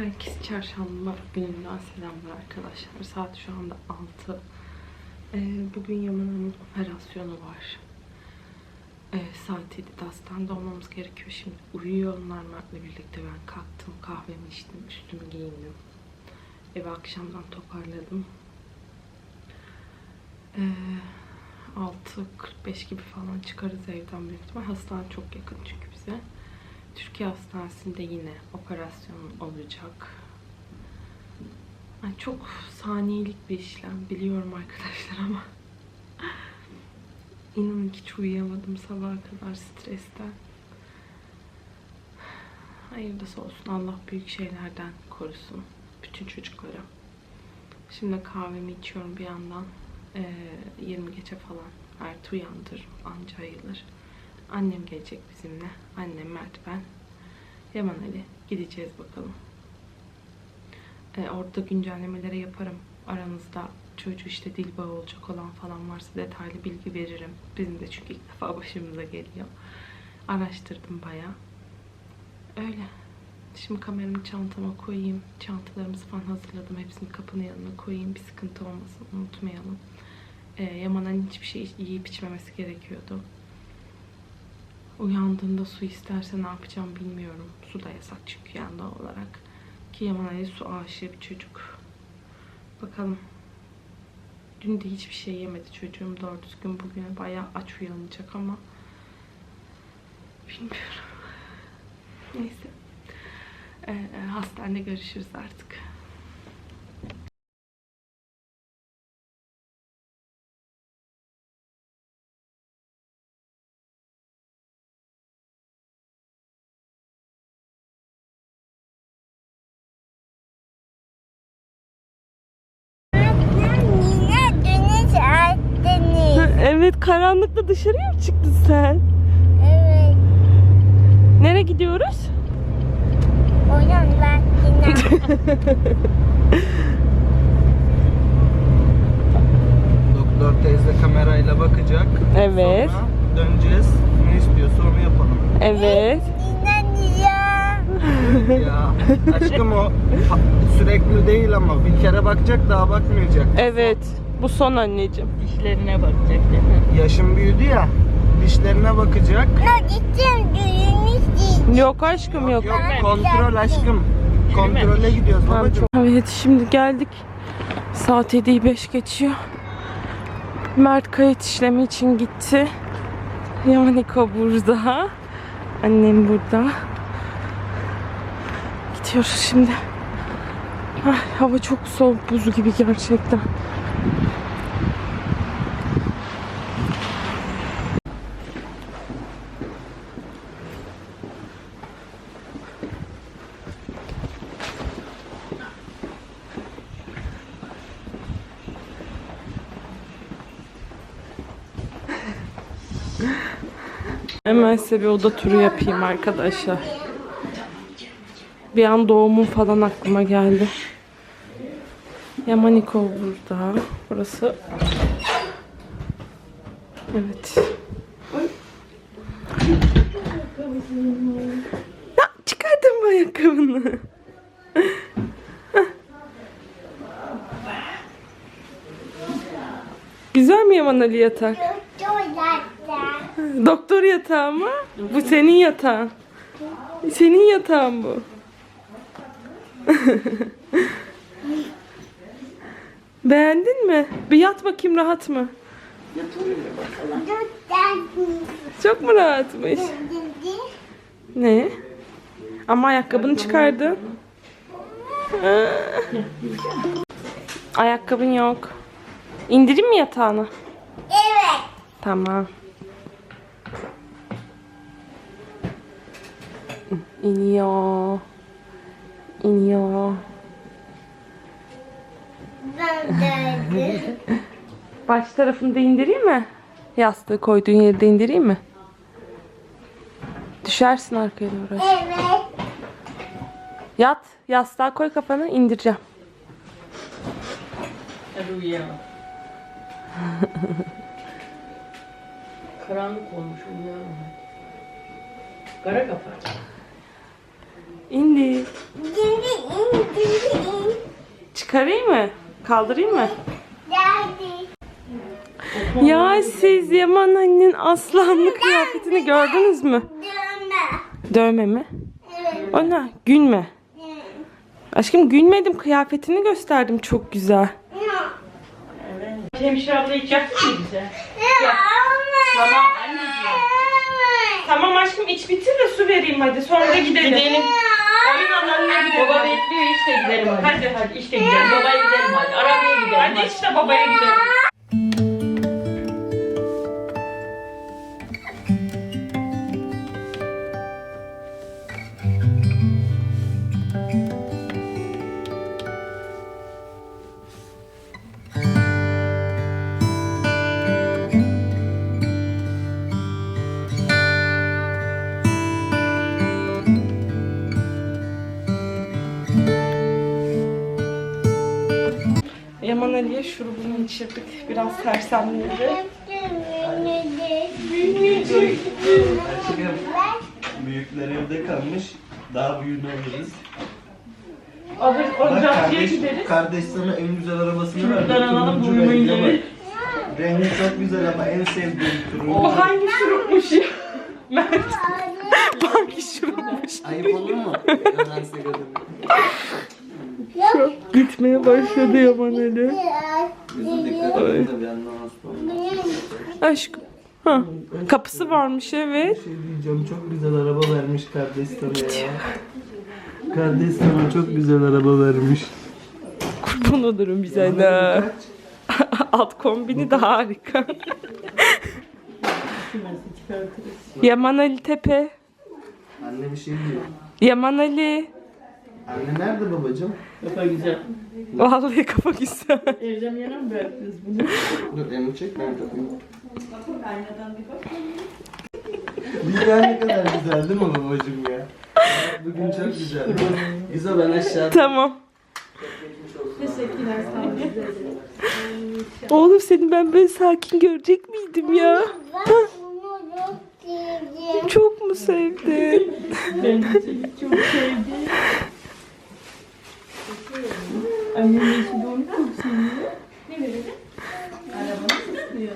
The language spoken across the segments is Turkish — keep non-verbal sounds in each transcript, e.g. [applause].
Herkes çarşamba gününden selamlar arkadaşlar. Saat şu anda 6. Ee, bugün Yaman Hanım'ın operasyonu var. Ee, saat 7'de hastanede olmamız gerekiyor. Şimdi uyuyor onlar Mert'le birlikte. Ben kalktım, kahvemi içtim, üstümü giyindim. Evi akşamdan toparladım. Ee, 6.45 gibi falan çıkarız evden büyük ihtimal. Hastane çok yakın çünkü bize. Türkiye Hastanesi'nde yine operasyon olacak. Yani çok saniyelik bir işlem biliyorum arkadaşlar ama inanın ki hiç uyuyamadım sabaha kadar stresten. Hayırlısı olsun Allah büyük şeylerden korusun bütün çocukları. Şimdi kahvemi içiyorum bir yandan. Ee, 20 geçe falan Mert uyandır anca ayılır. Annem gelecek bizimle. Annem, Mert, ben. Yaman Ali. Gideceğiz bakalım. Ee, orada güncellemeleri yaparım. Aranızda çocuğu işte dil bağı olacak olan falan varsa detaylı bilgi veririm. Bizim de çünkü ilk defa başımıza geliyor. Araştırdım bayağı. Öyle. Şimdi kameramı çantama koyayım. Çantalarımızı falan hazırladım. Hepsini kapının yanına koyayım. Bir sıkıntı olmasın. Unutmayalım. Ee, Yaman'ın hiçbir şey yiyip içmemesi gerekiyordu. Uyandığında su isterse ne yapacağım bilmiyorum. Su da yasak çünkü doğal olarak. Ki Yaman Ali su aşığı bir çocuk. Bakalım. Dün de hiçbir şey yemedi çocuğum doğru düzgün. Bugün bayağı aç uyanacak ama bilmiyorum. Neyse. Ee, hastanede görüşürüz artık. Evet karanlıkta dışarıya mı çıktın sen? Evet. Nereye gidiyoruz? Oyun vaktine. [laughs] Doktor teyze kamerayla bakacak. Evet. Sonra döneceğiz. Ne istiyorsa onu yapalım. Evet. Ya. [laughs] ya aşkım o sürekli değil ama bir kere bakacak daha bakmayacak. Evet. Bu son anneciğim. dişlerine bakacak değil mi? Yaşım büyüdü ya. Dişlerine bakacak. Ne gideceğim düğünümüz Yok aşkım yok. Yok kontrol aşkım. Kontrole gidiyoruz babacığım. Evet şimdi geldik. Saat 7'yi 5 geçiyor. Mert kayıt işlemi için gitti. Yamaniko burada. Annem burada. Gidiyoruz şimdi. Ay, hava çok soğuk buz gibi gerçekten. Hemen size bir oda turu yapayım arkadaşlar. Bir an doğumum falan aklıma geldi. Yamaniko burada. Burası. Evet. Ya çıkardın mı ayakkabını? Güzel mi Yaman Ali yatak? Doktor yatağı mı? Bu senin yatağın. Senin yatağın bu. [laughs] Beğendin mi? Bir yat bakayım rahat mı? Çok mu rahatmış? Ne? Ama ayakkabını çıkardın. Ayakkabın yok. İndireyim mi yatağını? Evet. Tamam. İniyor. İniyor. Ben de. Baş tarafını da indireyim mi? Yastığı koyduğun yeri de indireyim mi? Düşersin arkaya doğru. Evet. Yat. Yastığa koy kafanı indireceğim. Hadi uyuyalım. [laughs] Karanlık olmuş uyuyalım. Kara kafa. İndi. Şimdi Çıkarayım mı? Kaldırayım mı? Geldi. Ya siz Yaman annenin aslanlı kıyafetini gördünüz mü? Dönme. Dövme mi? Evet. O ne? Gülme. Aşkım gülmedim kıyafetini gösterdim çok güzel. Hemşire abla hiç yaptı mı bize? Tamam. Tamam anneciğim. Tamam aşkım iç bitir de su vereyim hadi sonra da gidelim. Gidelim. Oyun alanına gidelim. Baba bekliyor işte gidelim hadi. Hadi. hadi işte gidelim. Babaya gidelim hadi. Arabaya gidelim Hadi hadi. işte babaya gidelim. Yaman Ali'ye şurubunu içirdik. Biraz sersemledi. Aşkım büyükler evde kalmış. Daha büyüğünü alırız. Alır, Bak kardeş, gideriz. kardeş sana en güzel arabasını verdi. Şuradan alalım, Turuncu rengi var. Rengi çok güzel ama en sevdiğim turuncu. O hangi şurupmuş ya? Mert. hangi şurupmuş? Ayıp olur mu? Yalan [laughs] sigaranı. Gitmeye başladı Yaman Ali. Olma. Aşkım. Ha. Kapısı varmış evet. Bir şey diyeceğim çok güzel araba vermiş kardeş sana ya. Kardeş sana çok güzel araba vermiş. Kurban olurum bize de. Alt kombini de harika. Yaman Ali Tepe. Anne bir şey diyor. Yaman Ali. Anne nerede babacığım? Kafa güzel. Vallahi kafa güzel. Evden yana mı bıraktınız bunu? Dur elini çek ben kapayım. Dünya ne kadar güzel değil mi babacığım ya? Bugün çok güzel. Güzel ben aşağı. Tamam. Oğlum seni ben böyle sakin görecek miydim ya? Çok mu sevdin? Ben de seni çok sevdim. Annem yeşil onu çok seviyor. Ne verelim? Arabanı istiyor.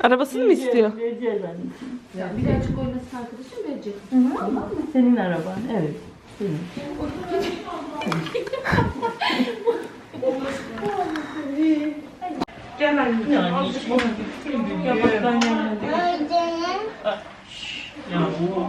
Arabasını mı istiyor? Vereceğiz anneciğim. bir açık oynasın arkadaşım verecek. Tamam mı? Senin araban evet. Senin. Gel anne. Bana gitsin Yapaktan gelmedi. Ya bu.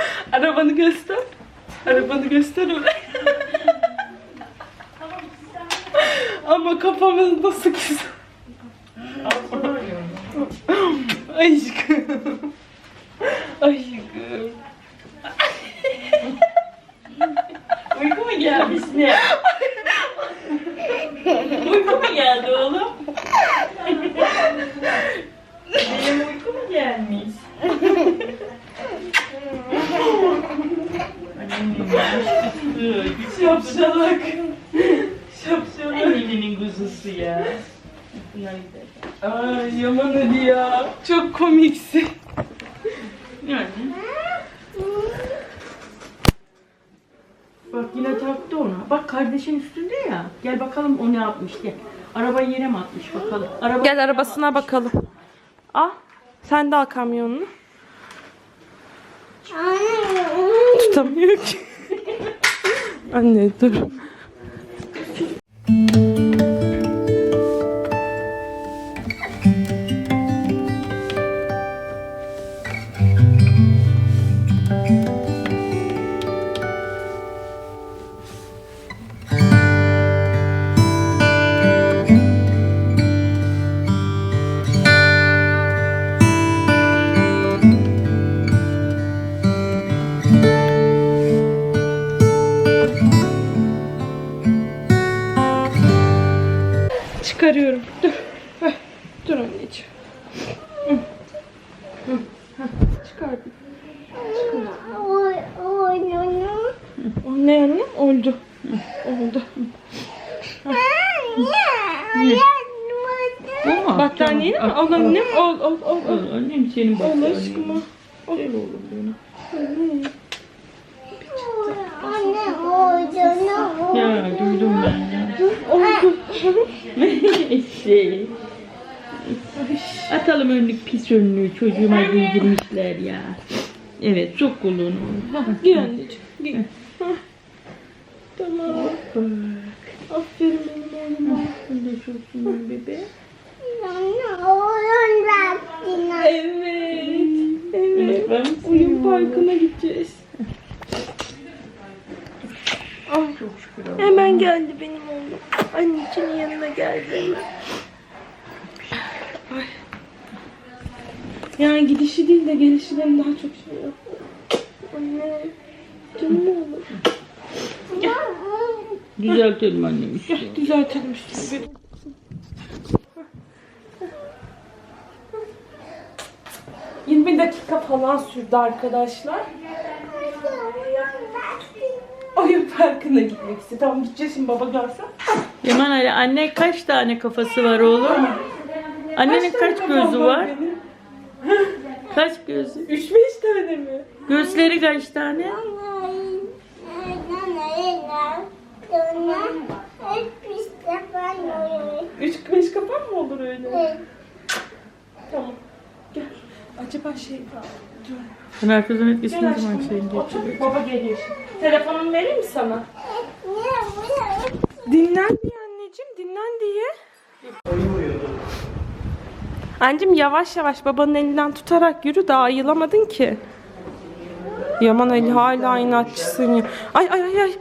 [laughs] Arabanı göster. Arabanı göster öyle. [laughs] Ama kafamız nasıl güzel. [laughs] Aşkım. Aşkım. Uyku mu gelmiş ne? Uyku mu geldi oğlum? Benim uyku mu gelmiş? Şapşalak. Şapşalak. Annemin kuzusu ya. Ay Yaman Ali ya. Çok komiksin. Yani. Bak yine taktı ona. Bak kardeşin üstünde ya. Gel bakalım o ne yapmış gel. Arabayı yere mi atmış bakalım. Araba Gel arabasına bakalım. Al. Sen de al kamyonunu. Tutamıyor ki. [laughs] Anne dur. Çıkarıyorum. Dur. Heh, Dur anneciğim. Hı. Hı. Heh, Çıkardım. O ne anne? Oldu. Oldu. Ama Battaniyeni mi? Al annem. Al al al. al. Annem senin Al battaniyen. aşkıma. Al. Gel oğlum benim. Oğlunu. Ya duydum ben. [laughs] şey. Atalım önlük pis önlüğü çocuğuma giydirmişler ya. Evet çok kulunu. Giy anneciğim. Giy. Tamam. Aferin benim oğluma. Sen de çoksun bebe. Oğlum baktın. Evet. Evet. Ben Oyun parkına gideceğiz. Ay, Çok şükür Allah'a. Hemen geldi benim oğlum. Anneciğinin yanına geldi hemen. Ay. Yani gidişi değil de gelişi benim daha çok şey yaptı. Anne. Canım oğlum. Düzeltelim annem işte. Düzeltelim. 20 dakika falan sürdü arkadaşlar. Oyun parkına gitmek istedi. Tamam gideceğiz şimdi baba görse. Yaman Ali anne kaç tane kafası var oğlum? Annenin kaç gözü var? Kaç gözü? 3-5 tane mi? Gözleri kaç tane? Üç beş kapan mı olur öyle? Tamam. Gel. Acaba şey Dur. Ben arkadan etkisini Gel zaman şeyin Otur. geçiyor. Baba geliyor. Telefonumu vereyim mi sana? Dinlen diye anneciğim. Dinlen diye. Anneciğim yavaş yavaş babanın elinden tutarak yürü. Daha ayılamadın ki. Yaman Ali hala inatçısın ya. Ay ay ay ay.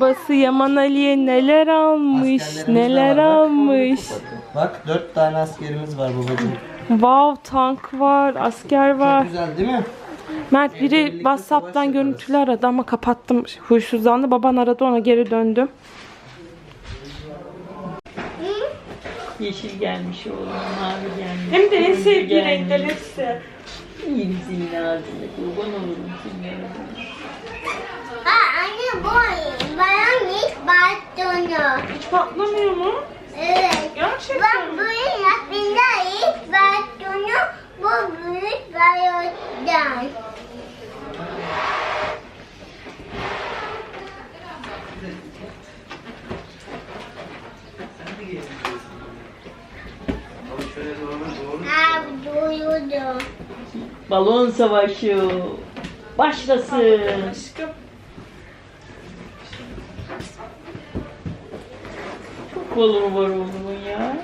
Babası Yaman Ali'ye neler almış, Askerlerimiz neler var, bak. almış. Bak dört tane askerimiz var babacığım. Wow, tank var, asker var. Çok güzel değil mi? Mert biri birlikte WhatsApp'tan savaş görüntülü aradı ama kapattım. Huysuzlandı. Baban aradı ona geri döndüm. Yeşil gelmiş oğlum, mavi gelmiş. Hem de en turuncu sevdiği gelmiş. renkler hepsi. İyiyim senin ağzında kurban olurum senin ağzına. Anne bu bana hiç baktığını. Hiç patlamıyor mu? Evet. Gerçekten Bak mi? büyük yapında hiç baktığını bu büyük bayıldan. Abi duyuyordu. Balon savaşı başlasın. Çok balonu var oğlumun ya.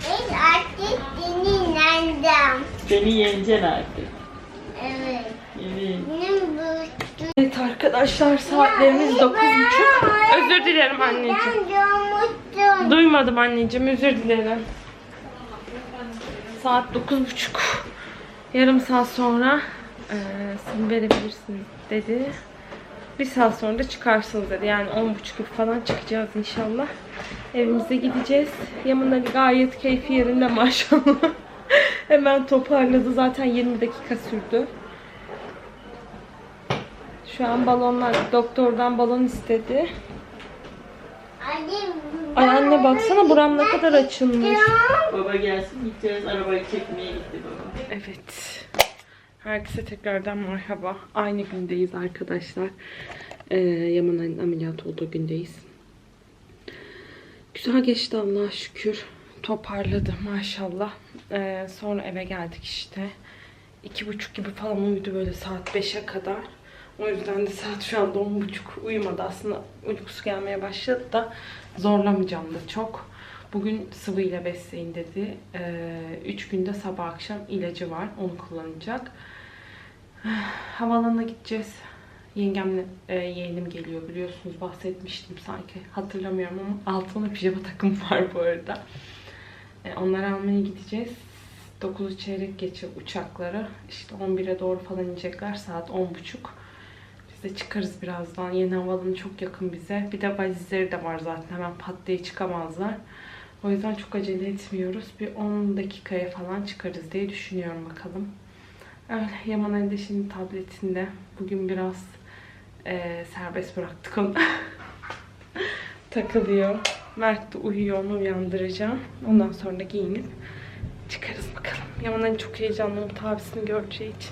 Biz artık dinlendim. Seni yeneceksin artık. Evet. Evet. Benim Evet arkadaşlar saatlerimiz 9.30. Özür dilerim anneciğim. Ben doğmuştum. Duymadım anneciğim özür dilerim. Saat 9.30. Yarım saat sonra eee sim verebilirsiniz dedi. Bir saat sonra da çıkarsınız dedi. Yani 10.30 gibi falan çıkacağız inşallah. Evimize gideceğiz. Yaman Ali gayet keyfi yerinde maşallah. [laughs] Hemen toparladı. Zaten 20 dakika sürdü. Şu an balonlar doktordan balon istedi. Ay anne baksana buram ne kadar açılmış. Baba gelsin gideceğiz arabayı çekmeye gitti baba. Evet. Herkese tekrardan merhaba. Aynı gündeyiz arkadaşlar. Ee, Yaman Ali'nin ameliyat olduğu gündeyiz. Güzel geçti Allah'a şükür. Toparladı maşallah. Ee, sonra eve geldik işte. İki buçuk gibi falan uyudu böyle saat 5'e kadar. O yüzden de saat şu anda on buçuk uyumadı. Aslında uykusu gelmeye başladı da zorlamayacağım da çok. Bugün sıvıyla besleyin dedi. Ee, üç günde sabah akşam ilacı var. Onu kullanacak. Havaalanına gideceğiz. Yengemle e, yeğenim geliyor biliyorsunuz bahsetmiştim sanki. Hatırlamıyorum ama altına pijama takım [laughs] var bu arada. E, onları almaya gideceğiz. 9'u çeyrek geçe uçakları. İşte 11'e doğru falan inecekler. Saat 10.30. Biz de çıkarız birazdan. Yeni havaalanı çok yakın bize. Bir de valizleri de var zaten. Hemen pat diye çıkamazlar. O yüzden çok acele etmiyoruz. Bir 10 dakikaya falan çıkarız diye düşünüyorum bakalım. Öyle Yaman Ali şimdi tabletinde. Bugün biraz eee, serbest bıraktık onu. [laughs] Takılıyor. Mert de uyuyor onu uyandıracağım. Ondan sonra giyinip çıkarız bakalım. Yaman Ali çok heyecanlı Umut abisini göreceği için.